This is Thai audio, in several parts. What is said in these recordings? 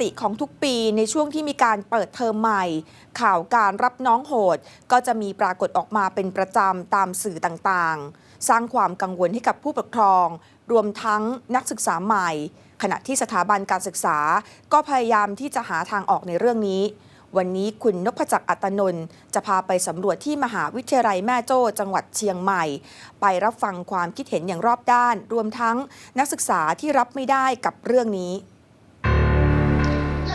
ติของทุกปีในช่วงที่มีการเปิดเทอมใหม่ ข่าวการรับน้องโหด ก็จะมีปรากฏออกมาเป็นประจำตามสื่อต่างๆ สร้างความกังวลให้กับผู้ปกครอง รวมทั้งนักศึกษาใหม่ ขณะที่สถาบันการศึกษา ก็พยายามที่จะหาทางออกในเรื่องนี้ วันนี้คุณนพจักรอัตนนท์จะพาไปสำรวจที่มหาวิทยาลัยแม่โจ้จังหวัดเชียงใหม่ ไปรับฟังความคิดเห็นอย่างรอบด้าน รวมทั้งนักศึกษาที่รับไม่ได้กับเรื่องนี้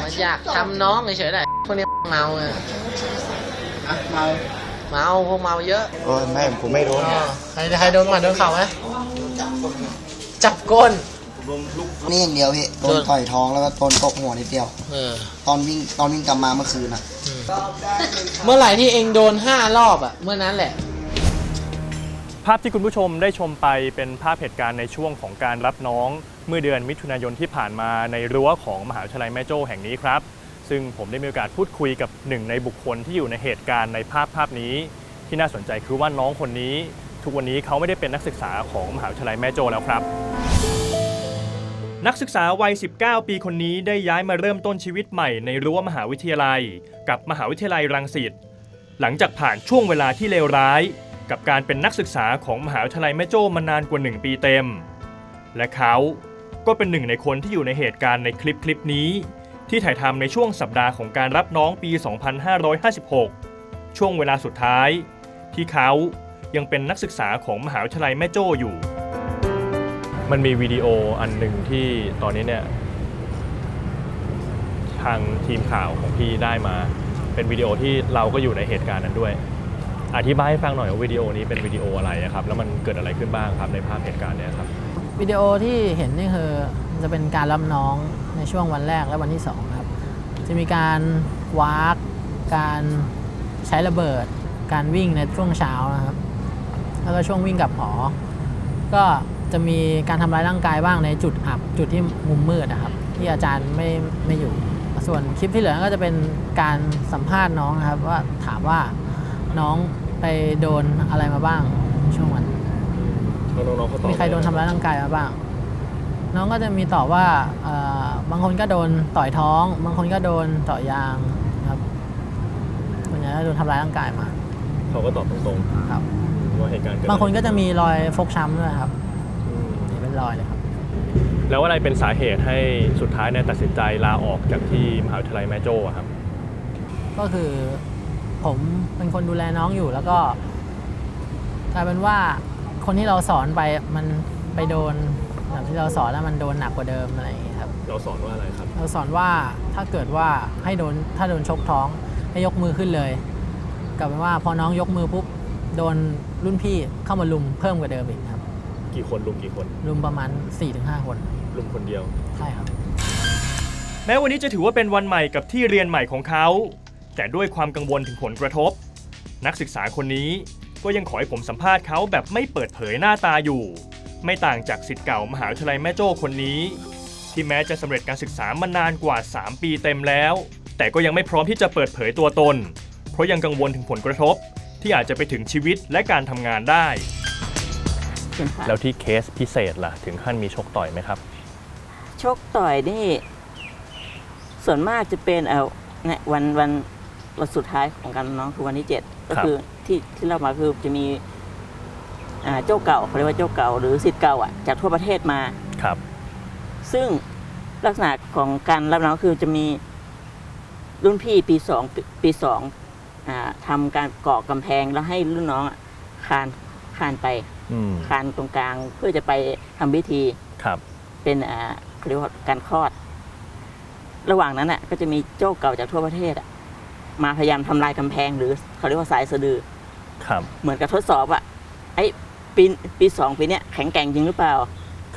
มันอยากทำน้องเฉยๆแหละพวกนี้เมาอะอะเมาเมาพวกเมาเยอะโอ้ยไม่ผมไม่รู้อ๋อใครใครโดนหมัดโดนเข่าไหมจับก้นนี่อย่างเดียวพี่โดนต่อยท้องแล้วก็โดนตกหัวนิดเดียวเออตอนวิ่งตอนวิ่งกลับมาเมื่อคืนอะเมื่อไหร่ที่เองโดนห้ารอบอะเมื่อนั้นแหละ ภาพที่คุณผู้ชมได้ชมไปเป็นภาพเหตุการณ์ในช่วงของการรับน้อง เมื่อเดือนมิถุนายนที่ผ่านมาในรั้วของมหาวิทยาลัยแม่โจ้แห่งนี้ครับ ซึ่งผมได้มีโอกาสพูดคุยกับหนึ่งในบุคคลที่อยู่ในเหตุการณ์ในภาพภาพนี้ ที่น่าสนใจคือว่าน้องคนนี้ ทุกวันนี้เขาไม่ได้เป็นนักศึกษาของมหาวิทยาลัยแม่โจ้แล้วครับ นักศึกษาวัย 19 ปีคนนี้ได้ย้ายมาเริ่มต้นชีวิตใหม่ในรั้วมหาวิทยาลัย กับมหาวิทยาลัยรังสิตหลังจากผ่านช่วงเวลาที่เลวร้าย กับการเป็นนักศึกษาของมหาวิทยาลัยแม่โจ้มานานกว่า 1 ปีเต็ม และเขา ก็เป็นหนึ่งในคนที่อยู่ในเหตุการณ์ในคลิปคลิปนี้ ที่ถ่ายทำในช่วงสัปดาห์ของการรับน้องปี 2556 ช่วงเวลาสุดท้าย ที่เขายังเป็นนักศึกษาของมหาวิทยาลัยแม่โจ้อยู่ มันมีวิดีโออันหนึ่งที่ตอนนี้เนี่ยทางทีมข่าวของพี่ได้มา เป็นวิดีโอที่เราก็อยู่ในเหตุการณ์นั้นด้วย อธิบายให้ฟังหน่อยว่าวิดีโอนี้เป็นวิดีโออะไระครับ แล้วมันเกิดอะไรขึ้นบ้างครับในภาพเหตุการณ์เนี้ยครับ วิดีโอที่เห็นนี่คือจะเป็นการรับน้องในช่วงวันแรกและวันที่สองครับ จะมีการวาร์กการใช้ระเบิด การวิ่งในช่วงเช้านะครับ แล้วก็ช่วงวิ่งกับหอ ก็จะมีการทำร้ายร่างกายบ้างในจุดอับจุดที่มุมมืดนะครับ ที่อาจารย์ไม่ไม่อยู่ ส่วนคลิปที่เหลือก็จะเป็นการสัมภาษณ์น้องนะครับ ว่าถามว่าน้องไปโดนอะไรมาบ้างช่วงวัน น้องๆเขาตอบมีใครโดนทำร้ายร่างกายมาบ้าง น้องก็จะมีตอบว่าเอ่อบางคนก็โดนต่อยท้อง บางคนก็โดนเจาะยางครับส่วนใหญ่ก็โดนทำร้ายร่างกายมาเขาก็ตอบตรงครับ ๆว่าเหตุการณ์เกิดบางคนก็จะมีรอยฟกช้ำด้วยครับอืมนี่เป็นรอยเลยครับ แล้วอะไรเป็นสาเหตุให้สุดท้ายเนี่ยตัดสินใจลาออกจากที่มหาวิทยาลัยแม่โจ้อะครับ ก็คือผมเป็นคนดูแลน้องอยู่แล้วก็กลายเป็นว่า คนที่เราสอนไปมันไปโดนแบบที่เราสอนแล้วมันโดนหนักกว่าเดิมอะไรอย่างเงี้ยครับ เราสอนว่าอะไรครับ เราสอนว่าถ้าเกิดว่าให้โดนถ้าโดนชกท้องให้ยกมือขึ้นเลยกลับเป็นว่าพอน้องยกมือปุ๊บโดนรุ่นพี่เข้ามาลุมเพิ่มกว่าเดิมอีกครับ กี่คนลุมกี่คนลุมประมาณ 4-5 คนลุมคนเดียว ใช่ครับ แม้วันนี้จะถือว่าเป็นวันใหม่กับที่เรียนใหม่ของเขา แต่ด้วยความกังวลถึงผลกระทบ นักศึกษาคนนี้ ก็ยังขอให้ผมสัมภาษณ์เขาแบบไม่เปิดเผยหน้าตาอยู่ ไม่ต่างจากสิทธิ์เก่ามหาวิทยาลัยแม่โจ้คนนี้ ที่แม้จะสำเร็จการศึกษามานานกว่า 3 ปีเต็มแล้ว แต่ก็ยังไม่พร้อมที่จะเปิดเผยตัวตน เพราะยังกังวลถึงผลกระทบ ที่อาจจะไปถึงชีวิตและการทำงานได้ แล้วที่เคสพิเศษล่ะ ถึงขั้นมีชกต่อยไหมครับ ชกต่อยนี่ ส่วนมากจะเป็นเออเนี่ยวันวันวันสุดท้ายของการน้องคือวันที่เจ็ดก็ครับคือ ที่ที่เรามาคือจะมีอ่าเจ้าเก่าเขาเรียกว่าเจ้าเก่า หรือสิทธิ์เก่าอะจากทั่วประเทศมาครับ ซึ่งลักษณะของการรับน้องคือจะมีรุ่นพี่ปีสองปีปีสองอ่าทำการก่อกำแพงแล้วให้รุ่นน้องอะคานคานไปอืมคานตรงกลางเพื่อจะไปทำพิธีครับ เป็นอ่าเขาเรียกว่าการคลอด ระหว่างนั้นอะ ก็จะมีโจ้เก่าจากทั่วประเทศอะมาพยายามทำลายกำแพงหรือเขาเรียกว่าสายสะดือ ครับ เหมือนกับทดสอบอะไอ้ปีปีสองปีเนี้ยแข็งแกร่งจริงหรือเปล่า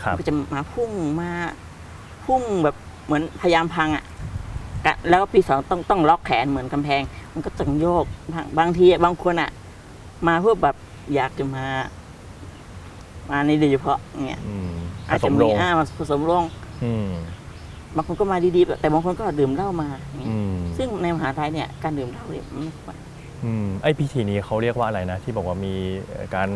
ครับก็จะมาพุ่งมาพุ่งแบบเหมือนพยายามพังอะกะแล้วก็ปีสองต้องต้องล็อกแขนเหมือนกำแพง มันก็ต้องโยกบางบางทีอะบางคนอะมาเพื่อแบบอยากจะมา มาในโดยเฉพาะเงี้ยอืมผอาจสจะมมีลงอ่ามาผสมลงอืมบางคนก็มาดีๆ แต่บางคนก็ดื่มเหล้ามาอย่างเงี้ย อืมซึ่งในมหาลัยเนี่ยการดื่มเหล้าเนี่ยมันไม่ควร อืมไอพิธีนี้เขาเรียกว่าอะไรนะ ที่บอกว่ามีเอ่อการ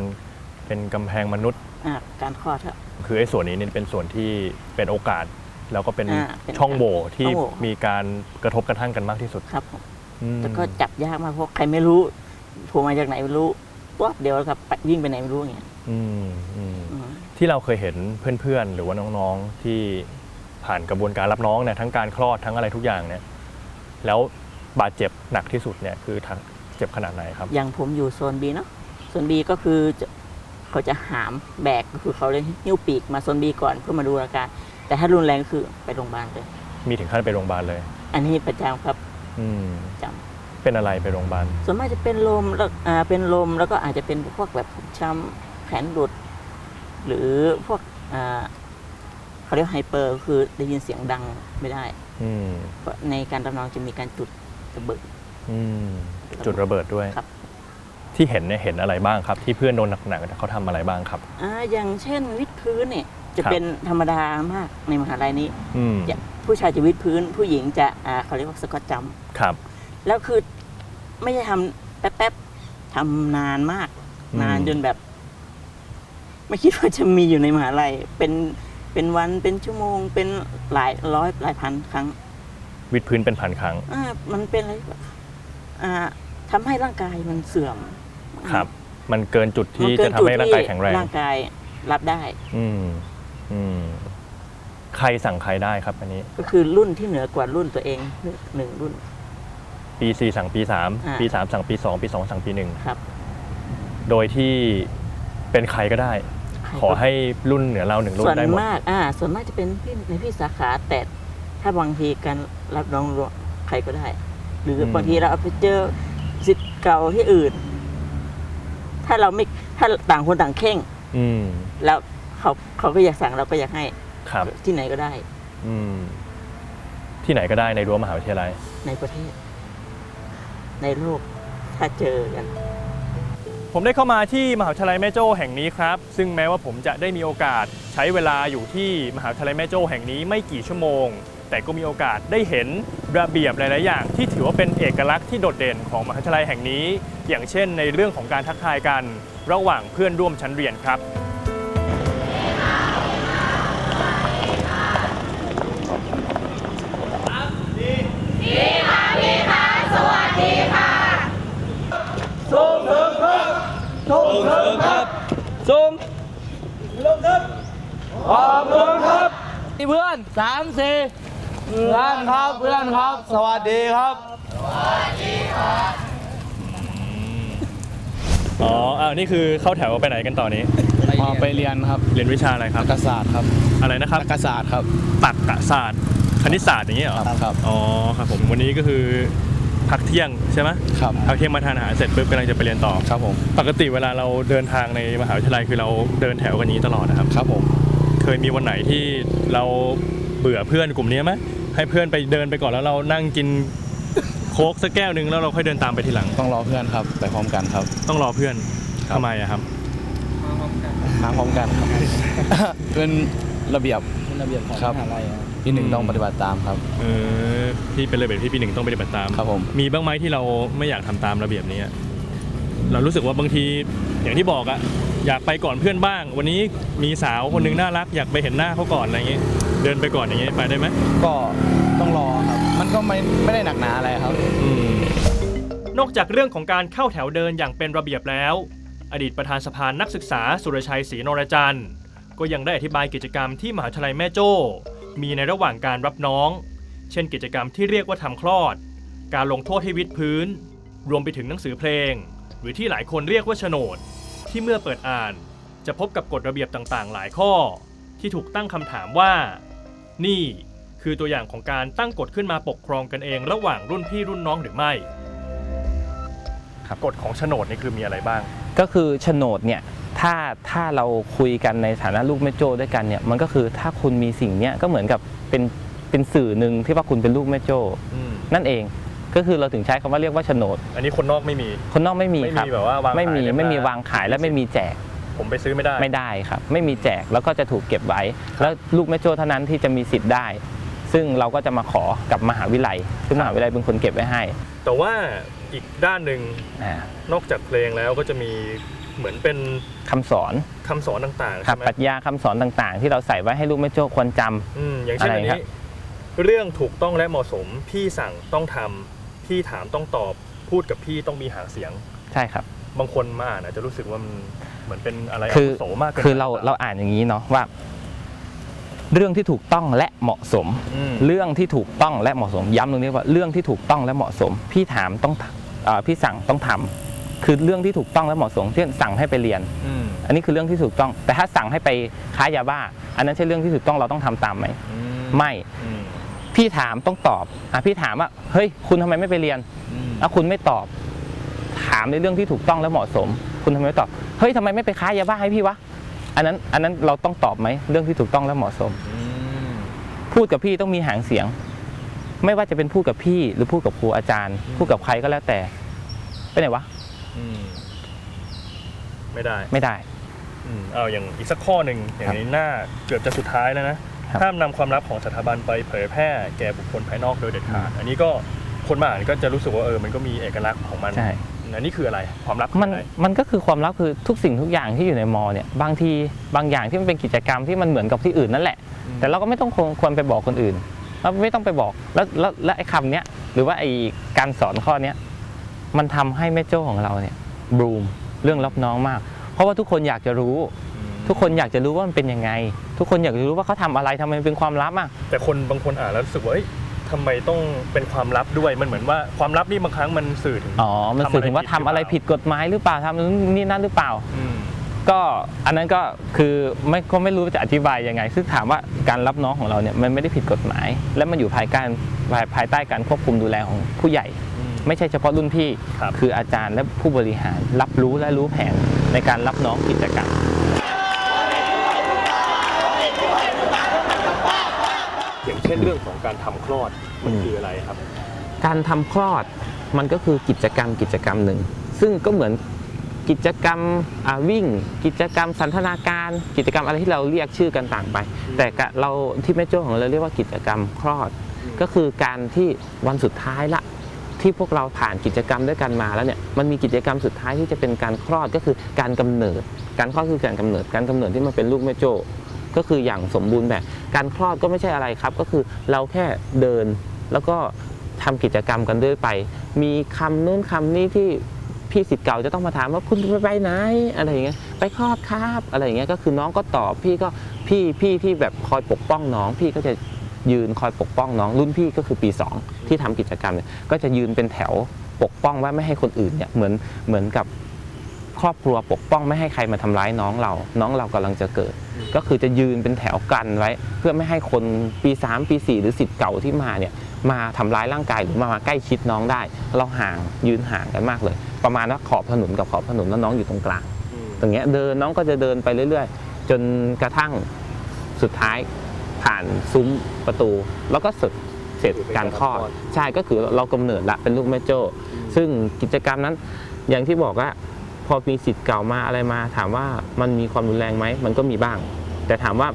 เป็นกำแพงมนุษย์ อ่าการคลอดอะ คือไอ้ส่วนนี้เนี่ยเป็นส่วนที่เป็นโอกาส แล้วก็เป็นอ่าเป็นช่องโหว่ที่ช่องโหว่ มีการกระทบกระทั่งกันมากที่สุดครับผมอืมแต่ก็จับยากมากเพราะใครไม่รู้โผล่มาจากไหนไม่รู้วับเดียวแล้วครับไปวิ่งไปไหนไม่รู้อย่างเงี้ยอืมอืม อืม ที่เราเคยเห็นเพื่อนๆ หรือว่าน้องๆ ที่ผ่านกระบวนการรับน้องเนี่ยทั้งการคลอดทั้งอะไรทุกอย่างเนี่ยแล้วบาดเจ็บหนักที่สุดเนี่ยคือทาง เจ็บขนาดไหนครับ อย่างผมอยู่โซนบีเนาะโซนบีก็คือจะเขาจะหามแบกก็คือเขาเลยหิ้วปีกมาโซนบีก่อนเพื่อมาดูอาการ แต่ถ้ารุนแรงก็คือไปโรงพยาบาลเลย มีถึงขั้นไปโรงพยาบาลเลย อันนี้ประจำครับอืมจเป็นอะไรไปโรงพยาบาลส่วนมากจะเป็นลมแล้วอ่าเป็นลมแล้วก็อาจจะเป็นพวกแบบฟกช้ำแขนหลุด หรือพวกอ่าเขาเรียกไฮเปอร์ก็คือได้ยินเสียงดังไม่ได้ อืมเพราะในการรับน้องจะมีการจุดระเบิด อืม จุดระเบิดด้วย ครับ ที่เห็นเนี่ยเห็นอะไรบ้างครับ ที่เพื่อนโดนหนักๆเขาทำอะไรบ้างครับ อ่าอย่างเช่นวิดพื้นเนี่ยจะครับ เป็นธรรมดามากในมหาลัยนี้อืมจะผู้ชายจะวิดพื้น ผู้หญิงจะอ่าเขาเรียกว่าสกอตจัมป์ครับแล้วคือไม่ใช่ทำแป๊บๆทำนานมาก อืม นานจนแบบ ไม่คิดว่าจะมีอยู่ในมหาลัยเป็นเป็นวันเป็นชั่วโมง เป็นหลายร้อยหลายพันครั้ง วิดพื้นเป็นพันครั้ง อ่ามันเป็นอะไรแบบอ่า ทำให้ร่างกายมันเสื่อมครับ มันเกินจุดที่มันเกิจะนทำให้ร่างกายแข็งแรงร่างกายรับได้ อืมอืมใครสั่งใครได้ครับอันนี้ ก็คือรุ่นที่เหนือกว่ารุ่นตัวเองหนึ่งรุ่น ปีสี่สั่งปีสามอ่าปีสามสั่งปีสองปีสองสั่งปีหนึ่งครับ โดยที่เป็นใครก็ได้ ขอให้รุ่นเหนือเราหนึ่งรุ่ส่วนนได้หมดมากอ่า ส่วนมากจะเป็นพี่ในพี่สาขาแต่ถ้าบางทีการรับน้องรวมใครก็ได้ หรืออมบางทีเราเอาไปเจอสิทธิ์เก่าที่อื่น ถ้าเราไม่ถ้าต่างคนต่างเข่งอืมแล้วเขาเขาก็อยากสั่งเราก็อยากให้ครับ ที่ไหนก็ได้ อืม ที่ไหนก็ได้ในรั้วมหาวิทยาลัย ในประเทศ ในโลกถ้าเจอกัน ผมได้เข้ามาที่มหาวิทยาลัยแม่โจ้แห่งนี้ครับ ซึ่งแม้ว่าผมจะได้มีโอกาสใช้เวลาอยู่ที่มหาวิทยาลัยแม่โจ้แห่งนี้ไม่กี่ชั่วโมง แต่ก็มีโอกาสได้เห็นระเบียบหลาย ๆ อย่าง ที่ถือว่าเป็นเอกลักษณ์ที่โดดเด่นของมหาวิทยาลัยแห่งนี้ อย่างเช่น ในเรื่องของการทักทายกันระหว่างเพื่อนร่วมชั้นเรียนครับเพื่อนสามสี่ เพื่อนครับเพื่อนครับ สวัสดีครับ อ๋ออ้าวนี่คือเข้าแถวไปไหนกันต่อนี้ มาไปเรียนครับเรียนวิชาอะไรครับอักษาศาสตร์ครับอะไรนะครับอักษาศาสตร์ครับตักกะศาสตร์คณิตศาสตร์อย่างนี้เหรอครับครับ อ๋อครับผมวันนี้ก็คือพักเที่ยงใช่ไหมครับ พักเที่ยงมาทานอาหารเสร็จปุ๊บกำลังจะไปเรียนต่อ ครับผม ปกติเวลาเราเดินทางในมหาวิทยาลัยคือเราเดินแถวกันนี้ตลอดนะครับ ครับผม เคยมีวันไหนที่เราเบื่อเพื่อนกลุ่มนี้ไหม ให้เพื่อนไปเดินไปก่อนแล้วเรานั่งกินโค้กสักแก้วหนึ่งแล้วเราค่อยเดินตามไปทีหลัง ต้องรอเพื่อนครับ ไปพร้อมกันครับ ต้องรอเพื่อนครับ ทำไมอะครับ มาพร้อมกันครับ เป็นระเบียบระเบียบของมหาลัยที่หนึ่งต้องปฏิบัติตามครับ เออที่เป็นระเบียบที่ปีหนึ่งต้องปฏิบัติตามครับผม มีบ้างไหมที่เราไม่อยากทำตามระเบียบนี้อะเรารู้สึกว่าบางทีอย่างที่บอกอะอยากไปก่อนเพื่อนบ้าง วันนี้มีสาวคนหนึงน่ารัก อยากไปเห็นหน้าเขาก่อนอะไรอย่างงี้ เดินไปก่อนอย่างงี้ไปได้ไหมก็ต้องรอครับ มันก็ไม่ไม่ได้หนักหนาอะไรครับนอกจากเรื่องของการเข้าแถวเดินอย่างเป็นระเบียบแล้ว อดีตประธานสภานักศึกษาสุรชัยศรีนรจันทร์ก็ยังได้อธิบายกิจกรรมที่มหาวิทยาลัยแม่โจ้ มีในระหว่างการรับน้อง เช่นกิจกรรมที่เรียกว่าทำคลอด การลงโทษให้วิดพื้น รวมไปถึงหนังสือเพลง หรือที่หลายคนเรียกว่าโฉนด ที่เมื่อเปิดอ่าน จะพบกับกฎระเบียบต่างๆ หลายข้อ ที่ถูกตั้งคำถามว่า นี่คือตัวอย่างของการตั้งกฎขึ้นมาปกครองกันเอง ระหว่างรุ่นพี่รุ่นน้องหรือไม่กฎของโฉนดนี่คือมีอะไรบ้าง ก็คือโฉนดเนี่ยถ้าถ้าเราคุยกันในฐานะลูกแม่โจ้ด้วยกันเนี่ยมันก็คือถ้าคุณมีสิ่งเนี้ยก็เหมือนกับเป็นเป็นสื่อหนึ่งที่ว่าคุณเป็นลูกแม่โจ้อืมนั่นเองก็คือเราถึงใช้คำว่าเรียกว่าโฉนด อันนี้คนนอกไม่มี คนนอกไม่มีไม่ครับมีแบบว่าวางไม่มีขายไม่มีในร้านวางขายและไม่มีแจก ผมไปซื้อไม่ได้ ไม่ได้ครับ ไม่มีแจกแล้วก็จะถูกเก็บไว้ แล้วลูกแม่โจ้เท่านั้นที่จะมีสิทธิ์ได้ ซึ่งเราก็จะมาขอกับมหาวิทยาลัยซึ่งมหาวิทยาลัยเป็นคนเก็บไว้ให้ แต่ว่าอีกด้านหนึ่งอ่านอกจากเพลงแล้วก็จะมีเหมือนเป็นคำสอนคำสอนต่างๆครับใช่ไหมปรัชญาคำสอนต่างๆ ที่เราใส่ไว้ให้ลูกแม่โจ้ควรจำ อืมอย่างเช่นอะไรอันครันี้ บ เรื่องถูกต้องและเหมาะสมพี่สั่งต้องทำพี่ถามต้องตอบพูดกับพี่ต้องมีหางเสียง ใช่ครับ บางคนมาอ่านอาจจะรู้สึกว่ามัน เหมือนเป็นอะไรคืออาวุโสมากเกินคือเราไปเราอ่านอย่างนี้เนาะว่า เรื่องที่ถูกต้องและเหมาะสม อืม เรื่องที่ถูกต้องและเหมาะสม ย้ำตรงนี้ว่าเรื่องที่ถูกต้องและเหมาะสม พี่ถามต้องเอ่อพี่สั่งต้องทำคือเรื่องที่ถูกต้องและเหมาะสมเช่นสั่งให้ไปเรียน อืมอันนี้คือเรื่องที่ถูกต้อง แต่ถ้าสั่งให้ไปค้ายาบ้า อันนั้นใช่เรื่องที่ถูกต้องเราต้องทำตามไหมอืไม่ อืมพี่ถามต้องตอบอะพี่ถามว่าเฮ้ยคุณทำไมไม่ไปเรียนอืม อะคุณไม่ตอบ ถามในเรื่องที่ถูกต้องและเหมาะสม คุณทำไมไม่ตอบเฮ้ยทำไมไม่ไปค้ายาบ้าให้พี่วะอันนั้นอันนั้นเราต้องตอบไหมเรื่องที่ถูกต้องและเหมาะสมอืมพูดกับพี่ต้องมีหางเสียง ไม่ว่าจะเป็นพูดกับพี่หรือพูดกับครูอาจารย์ พูดกับใครก็แล้วแต่ไปไหนวะอืมไม่ได้ไม่ได้อืมเอาอย่างอีกสักข้อหนึ่งอย่างนี้หน้าเกือบจะสุดท้ายแล้วนะครับห้ามนำความลับของสถาบันไปเผยแพร่แก่บุคคลภายนอกโดยเด็ดขาด อันนี้ก็คนมาอ่านก็จะรู้สึกว่าเออมันก็มีเอกลักษณ์ของมันใช่ อันนี้คืออะไรความลับคือมันอะไรมันก็คือความลับคือทุกสิ่งทุกอย่างที่อยู่ในมอเนี่ยบางทีบางอย่างที่มันเป็นกิจกรรมที่มันเหมือนกับที่อื่นนั่นแหละ แต่เราก็ไม่ต้องควรควรไปบอกคนอื่นเราไม่ต้องไปบอกแล้วแล้วแล้วไอ้คำเนี้ยหรือว่าไอ้การสอนข้อเนี้ยมันทำให้แม่โจ้ของเราเนี่ยบลูมเรื่องรับน้องมาก เพราะว่าทุกคนอยากจะรู้ ทุกคนอยากจะรู้ว่ามันเป็นยังไง ทุกคนอยากจะรู้ว่าเขาทำอะไรทำไมมันเป็นความลับอะ แต่คนบางคนอ่านแล้วรู้สึกว่าเอ้ย ทำไมต้องเป็นความลับด้วยมันเหมือนว่าความลับนี่บางครั้งมันสื่อถึงอ๋อ มันสื่อถึงว่าทำอะไรผิดกฎหมายหรือเปล่าทำนี่นั่นหรือเปล่า อืม ก็อันนั้นก็คือไม่ก็ไม่รู้จะอธิบายยังไง ซึ่งถามว่าการรับน้องของเราเนี่ยมันไม่ได้ผิดกฎหมาย และมันอยู่ภายการภายภายใต้การควบคุมดูแลของผู้ใหญ่ อืมไม่ใช่เฉพาะรุ่นพี่ครับคืออาจารย์และผู้บริหารรับรู้และรู้แผนในการรับน้องกิจกรรม อย่างเช่นเรื่องของการทำคลอดมันคืออะไรครับ การทำคลอดมันก็คือกิจกรรมกิจกรรมหนึ่ง ซึ่งก็เหมือนกิจกรรมอ่าวิ่ง กิจกรรมสันทนาการ กิจกรรมอะไรที่เราเรียกชื่อกันต่างไป แต่กะเราที่แม่โจ้ของเราเรียกว่ากิจกรรมคลอด ก็คือการที่วันสุดท้ายละที่พวกเราผ่านกิจกรรมด้วยกันมาแล้วเนี่ยมันมีกิจกรรมสุดท้ายที่จะเป็นการคลอดก็คือการกำเนิด การคลอดคือการกำเนิด การกำเนิดที่มันเป็นลูกแม่โจ้ ก็คืออย่างสมบูรณ์แบบ การคลอดก็ไม่ใช่อะไรครับ ก็คือเราแค่เดินแล้วก็ทำกิจกรรมกันด้วยไป มีคำนู้นคำนี้ที่พี่สิทธิ์เก่าจะต้องมาถามว่าคุณไปไหนอะไรอย่างเงี้ยไปคลอดครับอะไรอย่างเงี้ยก็คือน้องก็ตอบพี่ก็พี่พี่ที่แบบคอยปกป้องน้อง พี่ก็จะยืนคอยปกป้องน้องรุ่นพี่ก็คือปี 2 ที่ทำกิจกรรมเนี่ยก็จะยืนเป็นแถวปกป้องว่าไม่ให้คนอื่นเนี่ยเหมือนเหมือนกับครอบครัวปกป้องไม่ให้ใครมาทำร้ายน้องเรา น้องเรากำลังจะเกิด ก็คือจะยืนเป็นแถวกันไว้ เพื่อไม่ให้คนปี 3 ปี 4 หรือสิทธิ์เก่าที่มาเนี่ยมาทำร้ายร่างกายหรือมามาใกล้ชิดน้องได้ เราห่างยืนห่างกันมากเลย ประมาณว่าขอบถนนกับขอบถนนแล้วน้องอยู่ตรงกลางตรงเนี้ยเดินน้องก็จะเดินไปเรื่อย ๆ จนกระทั่งสุดท้ายผ่านซุ้มประตู แล้วก็เสร็จเสร็จการคลอดใช่ก็คือเรากำเนิดละเป็นลูกแม่โจ้ซึ่งกิจกรรมนั้นอย่างที่บอกว่าพ อมีสิทธิ์เก่ามาอะไรมา ถามว่ามันมีความรุนแรงไหมมันก็มีบ้าง แต่ถามว่า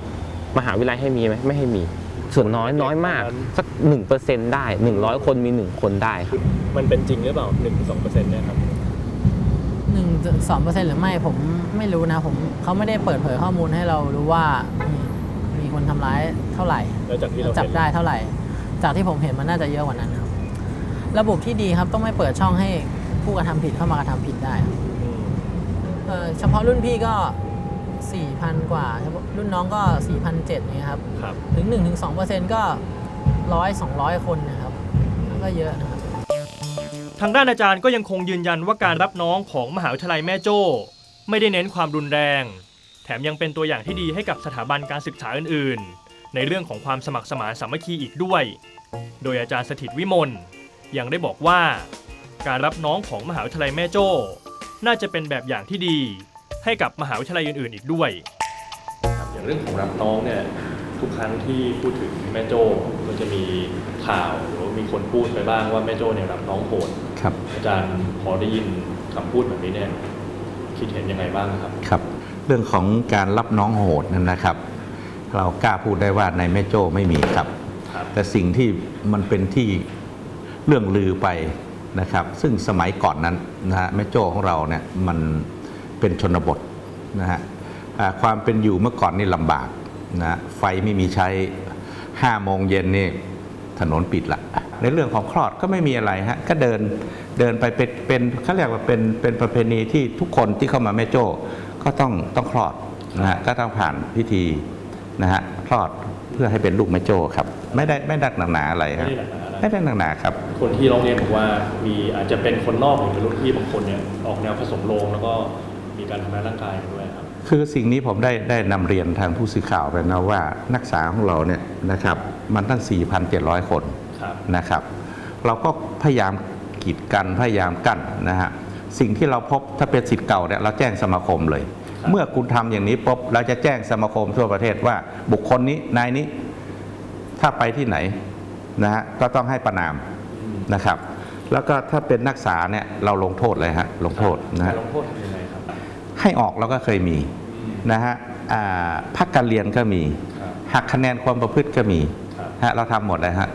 มหาวิทยาลัยให้มีไหมไม่ให้มี ส่วนน้อยน้อยมากสักหนึ่งเปอร์เซ็นได้หนึ่งร้อยคนมีหนึ่งคนได้ครับมันเป็นจริงหรือเปล่าหนึ่งสองเปอร์เซ็นต์เนี่ยครับหนึ่งสองเปอร์เซ็นต์หรือไม่ผมไม่รู้นะผมเขาไม่ได้เปิดเผยข้อมูลให้เรารู้ว่ามีมีคนทำร้ายเท่าไหร่แล้วจากที่เราจับเห็นได้เท่าไหร่ จากที่ผมเห็นมันน่าจะเยอะกว่านั้นครับ ระบบที่ดีครับต้องไม่เปิดช่องให้ผู้กระทำผิดเข้ามากระทำผิดได้ครับอืม เอ่อเฉพาะรุ่นพี่ก็ 4,000 กว่าเฉพาะรุ่นน้องก็ 4,700เนี่ยครับ ครับ ถึง1ถึง2%ก็ร้อย200คนนะครับก็เยอะนะครับ ทางด้านอาจารย์ก็ยังคงยืนยันว่าการรับน้องของมหาวิทยาลัยแม่โจ้ ไม่ได้เน้นความรุนแรง แถมยังเป็นตัวอย่างที่ดีให้กับสถาบันการศึกษาอื่น ๆ ในเรื่องของความสมัครสมานสามัคคีอีกด้วย โดยอาจารย์สถิตวิมลยังได้บอกว่า การรับน้องของมหาวิทยาลัยแม่โจ้ น่าจะเป็นแบบอย่างที่ดี ให้กับมหาวิทยาลัยอื่นๆอีกด้วย อย่างเรื่องของรับน้องเนี่ยทุกครั้งที่พูดถึงแม่โจ้ก็จะมีข่าวหรือว่ามีคนพูดไปบ้างว่าแม่โจ้เนี่ยรับน้องโหดครับ อาจารย์พอได้ยินคำพูดแบบนี้เนี่ยคิดเห็นยังไงบ้างครับครับ เรื่องของการรับน้องโหดนั่นนะครับ เรากล้าพูดได้ว่าในแม่โจ้ไม่มีครับครับแต่สิ่งที่มันเป็นที่เรื่องลือไป นะครับซึ่งสมัยก่อนนั้นนะฮะแม่โจ้ของเราเนี่ยมันเป็นชนบทนะฮะความเป็นอยู่เมื่อก่อนนี่ลำบากนะไฟไม่มีใช้ห้าโมงเย็นนี่ถนนปิดละ ในเรื่องของคลอดก็ไม่มีอะไรฮะก็เดินเดินไปเป็นเป็นเขาเรียกว่าเป็นเป็นประเพณีที่ทุกคนที่เข้ามาแม่โจ้ก็ต้องต้องคลอดนะฮะก็ต้องผ่านพิธีนะฮะคลอดเพื่อให้เป็นลูกแม่โจ้ครับ ไม่ได้ไม่ดักหนักหนาอะไรครับ ไม่ได้หนักหนาอะไรไม่ได้หนักหนาครับ คนที่ร้องเรียนบอกว่ามีอาจจะเป็นคนนอกหรือรุ่นพี่บางคนเนี่ยออกแนวผสมโลงแล้วก็มีการทำร้ายร่างกายกันด้วยครับ คือสิ่งนี้ผมได้ได้นำเรียนทางผู้สื่อข่าวไปนะว่านักศึกษาของเราเนี่ยนะครับมันตั้ง 4,700 คนครับนะครับ เราก็พยายามกีดกันพยายามกั้นนะฮะสิ่งที่เราพบถ้าเป็นสิทธิ์เก่าเนี่ยเราแจ้งสมาคมเลย เมื่อคุณทำอย่างนี้ปุ๊บเราจะแจ้งสมาคมทั่วประเทศว่าบุคคลนี้นายนี้ ถ้าไปที่ไหน นะฮะก็ต้องให้ประนามนะครับ แล้วก็ถ้าเป็นนักศึกษาเนี่ยเราลงโทษเลยฮะลงโทษนะฮะลงโทษทำยังไงครับให้ออกเราก็เคยมีนะฮะอ่าพักการเรียนก็มีครับหักคะแนนความประพฤติก็มีครับฮะเราทำหมดเลยฮะ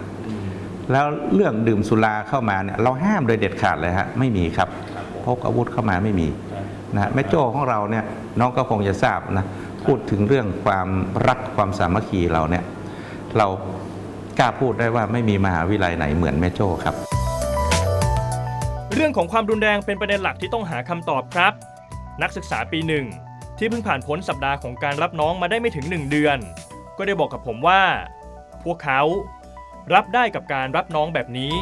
แล้วเรื่องดื่มสุราเข้ามาเนี่ยเราห้ามโดยเด็ดขาดเลยฮะไม่มีครับครับผมพกอาวุธเข้ามาไม่มีครับนะฮะแม่โจ้ของเราเนี่ยน้องก็คงจะทราบนะพูดถึงเรื่องความรักความสามัคคีเราเนี่ยเรา กล้าพูดได้ว่าไม่มีมหาวิทยาลัยไหนเหมือนแม่โจ้ครับ เรื่องของความรุนแรงเป็นประเด็นหลักที่ต้องหาคำตอบครับ นักศึกษาปีหนึ่งที่เพิ่งผ่านพ้นสัปดาห์ของการรับน้องมาได้ไม่ถึง 1 เดือน ก็ได้บอกกับผมว่า พวกเขารับได้กับการรับน้องแบบนี้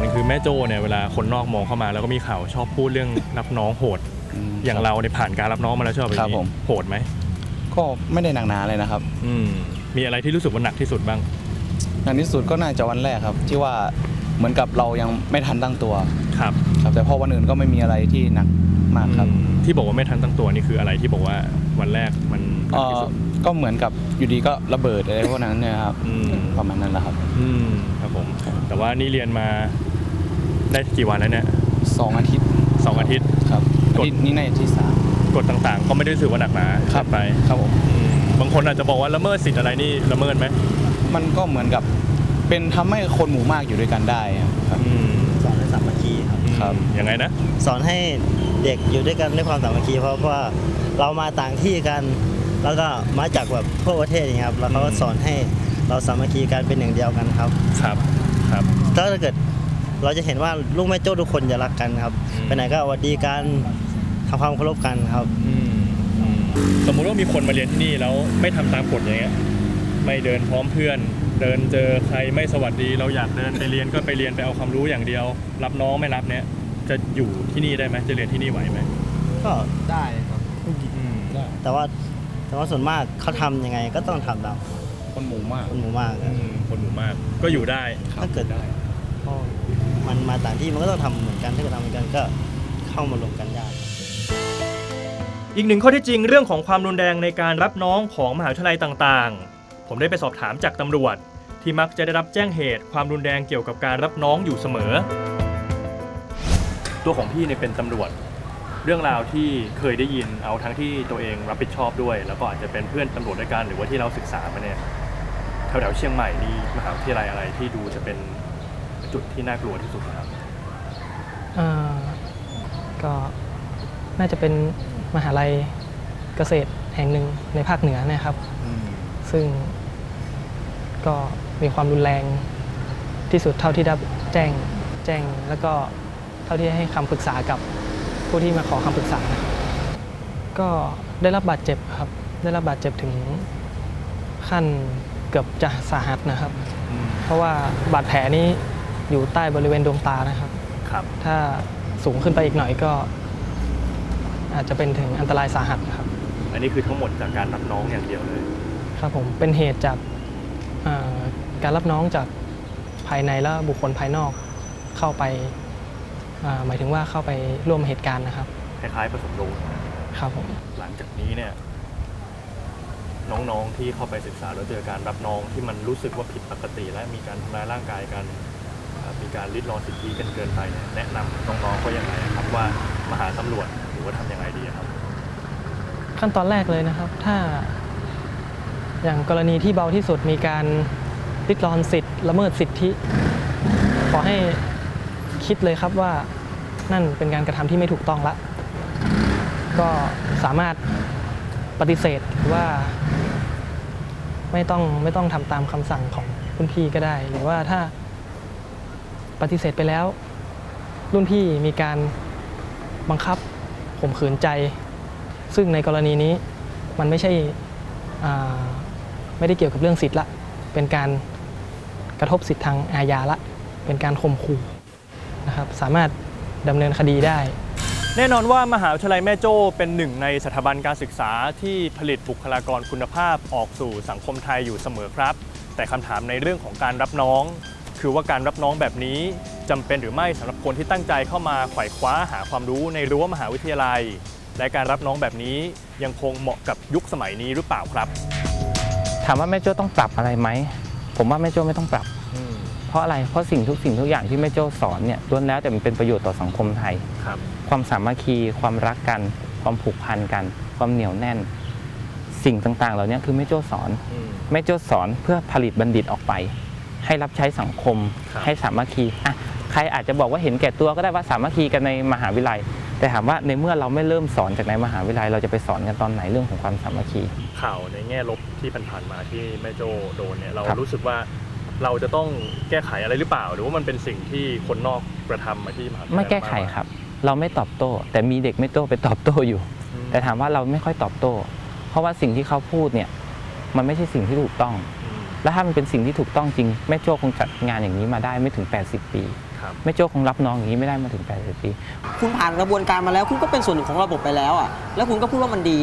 นั่นคือแม่โจ้เนี่ยเวลาคนนอกมองเข้ามาแล้วก็มีข่าวชอบพูดเรื่องรับน้องโหด อย่างเราเนี่ยผ่านการรับน้องมาแล้วชอบแบบครับนี้ผม โหดไหมก็ไม่ได้หนักหนาเลยนะครับ อืมมีอะไรที่รู้สึกว่าหนักที่สุดบ้าง หนักที่สุดก็น่าจะวันแรกครับ ที่ว่าเหมือนกับเรายังไม่ทันตั้งตัวครับครับ แต่พอวันอื่นก็ไม่มีอะไรที่หนักมากครับ อืมที่บอกว่าไม่ทันตั้งตัวนี่คืออะไรที่บอกว่าวันแรกมันหนัเอ่กที่อสุดก็เหมือนกับอยู่ดีก็ระเบิดอะไรพวกนั้นเนี่ยครับอืมประมาณนั้นแหละครับอืมครับผม แต่ว่านี่เรียนมาได้กี่วันแล้วเนี่ยสองอาทิตย์สองอาทิตย์ ครับกด อาทิตย์นี้ในที่สามกฎต่างๆ ก็ไม่ได้รู้สึกว่าหนักหนาครับไปครับผมอืมบางคนอาจจะบอกว่าละเมิดสิทธิ์อะไรนี่ละเมิดไหม มันก็เหมือนกับเป็นทำให้คนหมู่มากอยู่ด้วยกันได้ครับ อืมสอนให้สามัคคีครับ ครับ ยังไงนะ สอนให้เด็กอยู่ด้วยกันด้วยความสามัคคีเพราะว่าเรามาต่างที่กัน แล้วก็มาจากแบบทั่วประเทศอย่างเงี้ยครับแล้วเขาก็สอนให้เราสามัคคีกันเป็นหนึ่งเดียวกันครับ ครับครับ ถ้าเกิดเราจะเห็นว่าลูกแม่โจ้ทุกคนจะรักกันครับอืม ไปไหนก็สวัสดีกันทำความเคารพกันครับ อืมอืมสมมุติว่ามีคนมาเรียนที่นี่แล้วไม่ทำตามกฎอย่างเงี้ย ไม่เดินพร้อมเพื่อน เดินเจอใครไม่สวัสดี เราอยากเดินไปเรียนก็ไปเรียนไปเอาความรู้อย่างเดียว รับน้องไม่รับเนี่ยจะอยู่ที่นี่ได้ไหมจะเรียนที่นี่ไหวไหมก็ได้ครับอืมแต่ว่าแต่ว่าส่วนมากเขาทำยังไงก็ต้องทำตามคนหมู่มากคนหมู่มากอืมคนหมู่มากก็อยู่ได้ถ้าเกิดเพราะมันมาต่างที่มันก็ต้องทำเหมือนกันถ้าเกิดทำเหมือนกันก็เข้ามารวมกันยากอีกหนึ่งข้อเที่จริงเรื่องของความรุนแรงในการรับน้องของมหาวิทยาลัยต่างๆ ผมได้ไปสอบถามจากตำรวจ ที่มักจะได้รับแจ้งเหตุความรุนแรงเกี่ยวกับการรับน้องอยู่เสมอ ตัวของพี่เนี่ยเป็นตำรวจ เรื่องราวที่เคยได้ยินเอาทั้งที่ตัวเองรับผิดชอบด้วย แล้วก็อาจจะเป็นเพื่อนตำรวจด้วยกันหรือว่าที่เราศึกษามาเนี่ยแถวๆเชียงใหม่นี่มหาวิทยาลัยอะไรที่ดูจะเป็นจุดที่น่ากลัวที่สุดครับอ่าก็น่าจะเป็นมหาลัยเกษตรแห่งหนึ่งในภาคเหนือนะครับ ซึ่ง ก็มีความรุนแรงที่สุดเท่าที่ได้แจ้งแจ้ง แล้วก็เท่าที่ให้คำปรึกษากับผู้ที่มาขอคำปรึกษานะครับก็ได้รับบาดเจ็บครับ ได้รับบาดเจ็บถึงขั้นเกือบจะสาหัสนะครับ เพราะว่าบาดแผลนี้อยู่ใต้บริเวณดวงตานะครับ ครับ ถ้าสูงขึ้นไปอีกหน่อยก็ อาจจะเป็นถึงอันตรายสาหัสครับ อันนี้คือทั้งหมดจากการรับน้องอย่างเดียวเลย ครับผมเป็นเหตุจากอ่า การรับน้องจากภายในและบุคคลภายนอกเข้าไปอ่าหมายถึงว่าเข้าไปร่วมเหตุการณ์นะครับ คล้ายๆผสมโรงนะครับผมหลังจากนี้เนี่ยน้องๆที่เข้าไปศึกษาแล้วเจอการรับน้องที่มันรู้สึกว่าผิดปกติ และมีการทำร้ายร่างกายกันเอ่อมีการริดรอนสิทธิกันเกินไปเนี่ยแนะนำน้องๆเขายังไงครับว่ามาหาตำรวจหรือว่าทำยังไงดีครับ ขั้นตอนแรกเลยนะครับ ถ้า อย่างกรณีที่เบาที่สุดมีการริดรอนสิทธิ์ละเมิดสิทธิ ขอให้คิดเลยครับว่านั่นเป็นการกระทำที่ไม่ถูกต้องละ ก็สามารถปฏิเสธว่าไม่ต้องไม่ต้องทำตามคำสั่งของรุ่นพี่ก็ได้ หรือว่าถ้าปฏิเสธไปแล้ว รุ่นพี่มีการบังคับข่มขืนใจ ซึ่งในกรณีนี้มันไม่ใช่ ไม่ได้เกี่ยวกับเรื่องสิทธิ์ละ เป็นการกระทบสิทธิทางอาญาละ เป็นการข่มขู่นะครับ สามารถดำเนินคดีได้ แน่นอนว่ามหาวิทยาลัยแม่โจ้เป็นหนึ่งในสถาบันการศึกษาที่ผลิตบุคลากรคุณภาพออกสู่สังคมไทยอยู่เสมอครับ แต่คำถามในเรื่องของการรับน้อง คือว่าการรับน้องแบบนี้จำเป็นหรือไม่สำหรับคนที่ตั้งใจเข้ามาไขว่คว้าหาความรู้ในรั้วมหาวิทยาลัย และการรับน้องแบบนี้ยังคงเหมาะกับยุคสมัยนี้หรือเปล่าครับ ถามว่าแม่โจ้ต้องปรับอะไรไหม ผมว่าแม่โจ้ไม่ต้องปรับ เพราะอะไร เพราะสิ่งทุกสิ่งทุกอย่างที่แม่โจ้สอนเนี่ยล้วนแล้วแต่มันเป็นประโยชน์ต่อสังคมไทย ครับ ความสามัคคี ความรักกัน ความผูกพันกัน ความเหนียวแน่น สิ่งต่างๆ เหล่านี้คือแม่โจ้สอน แม่โจ้สอนเพื่อผลิตบัณฑิตออกไป ให้รับใช้สังคม ครับ ให้สามัคคีอะใครอาจจะบอกว่าเห็นแก่ตัวก็ได้ว่าสามัคคีกันในมหาวิทยาลัย แต่ถามว่าในเมื่อเราไม่เริ่มสอนจากในมหาวิทยาลัยเราจะไปสอนกันตอนไหนเรื่องของความสามัคคี ข่าวในแง่ลบ ที่ผ่านๆมาที่แม่โจ้โดนเนี่ยเราครับ รู้สึกว่าเราจะต้องแก้ไขอะไรหรือเปล่า หรือว่ามันเป็นสิ่งที่คนนอกกระทำมาที่มหาวิทยาลัยไม่แก้ไขครับ เราไม่ตอบโต้ แต่มีเด็กไม่โต้ไปตอบโต้อยู่ อืมแต่ถามว่าเราไม่ค่อยตอบโต้ เพราะว่าสิ่งที่เขาพูดเนี่ย มันไม่ใช่สิ่งที่ถูกต้อง อืมและถ้ามันเป็นสิ่งที่ถูกต้องจริงแม่โจ้คงจัดงานอย่างนี้มาได้ไม่ถึง 80 ปีครับ แม่โจ้คงรับน้องอย่างนี้ไม่ได้มาถึง 80 ปี คุณผ่านกระบวนการมาแล้ว คุณก็เป็นส่วนหนึ่งของระบบไปแล้วอะแล้วคุณก็พูดว่ามันดี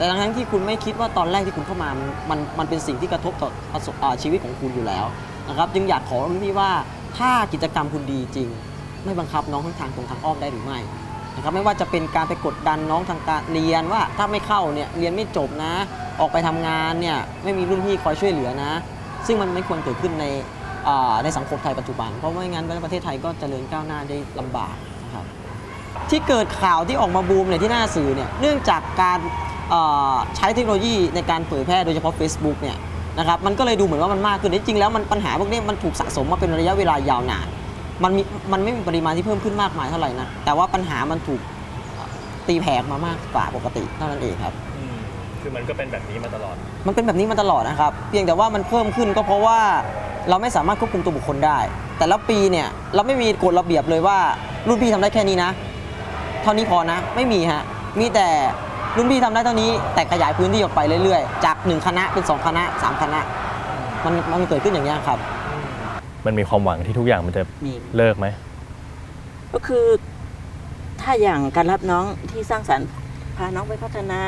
แต่ทั้งที่คุณไม่คิดว่าตอนแรกที่คุณเข้ามา มันมันเป็นสิ่งที่กระทบต่อประสบชีวิตของคุณอยู่แล้วนะครับ จึงอยากขอรุ่นพี่ว่าถ้ากิจกรรมคุณดีจริง ไม่บังคับน้องทั้งทางตรงทางอ้อมได้หรือไม่นะครับไม่ว่าจะเป็นการไปกดดันน้องทางการเรียนว่าถ้าไม่เข้าเนี่ยเรียนไม่จบนะ ออกไปทำงานเนี่ยไม่มีรุ่นพี่คอยช่วยเหลือนะ ซึ่งมันไม่ควรเกิดขึ้นในในสังคมไทยปัจจุบัน เพราะไม่งั้นประเทศไทยก็เจริญก้าวหน้าได้ลำบากนะครับที่เกิดข่าวที่ออกมาบูมเนี่ยที่หน้าสื่อเนี่ยเนื่องจากการ ใช้เทคโนโลยีในการเผยแพร่โดยเฉพาะ Facebook เนี่ยนะครับมันก็เลยดูเหมือนว่ามันมากขึ้นจริงๆแล้วมันปัญหาพวกนี้มันถูกสะสมมาเป็นระยะเวลายาวนานมันมีมันไม่มีปริมาณที่เพิ่มขึ้นมากมายเท่าไหร่นะแต่ว่าปัญหามันถูกตีแผ่มามากกว่าปกติเท่านั้นเองครับอืมคือมันก็เป็นแบบนี้มาตลอด มันเป็นแบบนี้มาตลอดนะครับ เพียงแต่ว่ามันเพิ่มขึ้นก็เพราะว่าเราไม่สามารถควบคุมตัวบุคคลได้ แต่ละปีเนี่ยเราไม่มีกฎระเบียบเลยว่ารุ่นพี่ทำได้แค่นี้นะ เท่านี้พอนะ ไม่มีฮะ มีแต่ รุ่นพี่ทำได้เท่านี้แต่ขยายพื้นที่ออกไปเรื่อยๆ จาก 1 คณะเป็น 2 คณะ 3 คณะ มันมันเกิดขึ้นอย่างนี้ยครับ มันมีความหวังที่ทุกอย่างมันจะมีเลิกไหม ก็คือถ้าอย่างการรับน้องที่สร้างสรรค์พาน้องไปพัฒนา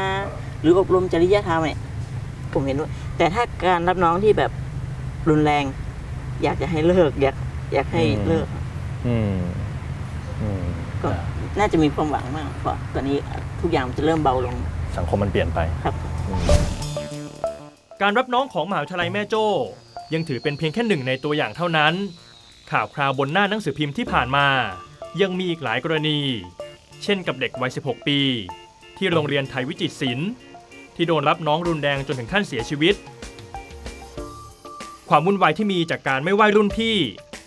หรืออบรมจริยธรรมเนี่ยผมเห็นด้วยแต่ถ้าการรับน้องที่แบบรุนแรง อยากจะให้เลิก อยากอยากให้อืมเลิก อืมอืมก็ น่าจะมีความหวังมากเพราะตอนนี้ทุกอย่างมันจะเริ่มเบาลงสังคมมันเปลี่ยนไปครับ การรับน้องของมหาวิทยาลัยแม่โจ้ยังถือเป็นเพียงแค่หนึ่งในตัวอย่างเท่านั้น ข่าวคราวบนหน้าหนังสือพิมพ์ที่ผ่านมา ยังมีอีกหลายกรณี เช่นกับเด็กวัย 16 ปี ที่โรงเรียนไทยวิจิตรศิลป์ที่โดนรับน้องรุนแรงจนถึงขั้นเสียชีวิต ความวุ่นวายที่มีจากการไม่ไหว้รุ่นพี่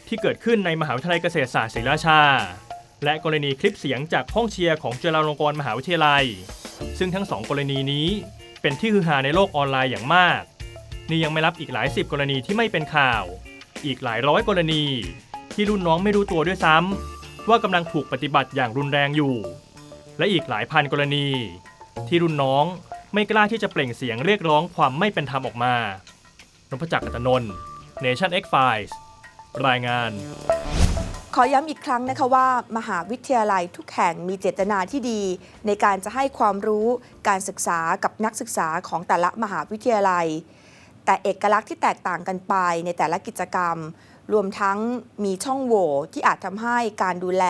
ที่เกิดขึ้นในมหาวิทยาลัยเกษตรศาสตร์ศรีราชา และกรณีคลิปเสียงจากห้องเชียร์ของจุฬาลงกรณ์มหาวิทยาลัย ซึ่งทั้งสองกรณีนี้เป็นที่ฮือฮาในโลกออนไลน์อย่างมาก นี่ยังไม่รับอีกหลายสิบกรณีที่ไม่เป็นข่าว อีกหลายร้อยกรณี ที่รุ่นน้องไม่รู้ตัวด้วยซ้ำว่ากำลังถูกปฏิบัติอย่างรุนแรงอยู่ และอีกหลายพันกรณี ที่รุ่นน้องไม่กล้าที่จะเปล่งเสียงเรียกร้องความไม่เป็นธรรมออกมานพจักรอัตนนท์ Nation X Files รายงาน ขอย้ำอีกครั้งนะคะว่า มหาวิทยาลัยทุกแห่งมีเจตนาที่ดี ในการจะให้ความรู้การศึกษากับนักศึกษาของแต่ละมหาวิทยาลัย แต่เอกลักษณ์ที่แตกต่างกันไปในแต่ละกิจกรรม รวมทั้งมีช่องโหว่ที่อาจทำให้การดูแล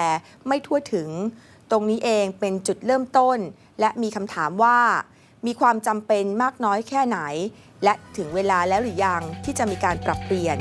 ไม่ทั่วถึง ตรงนี้เองเป็นจุดเริ่มต้น และมีคำถามว่า มีความจำเป็นมากน้อยแค่ไหน และถึงเวลาแล้วหรือยังที่จะมีการปรับเปลี่ยน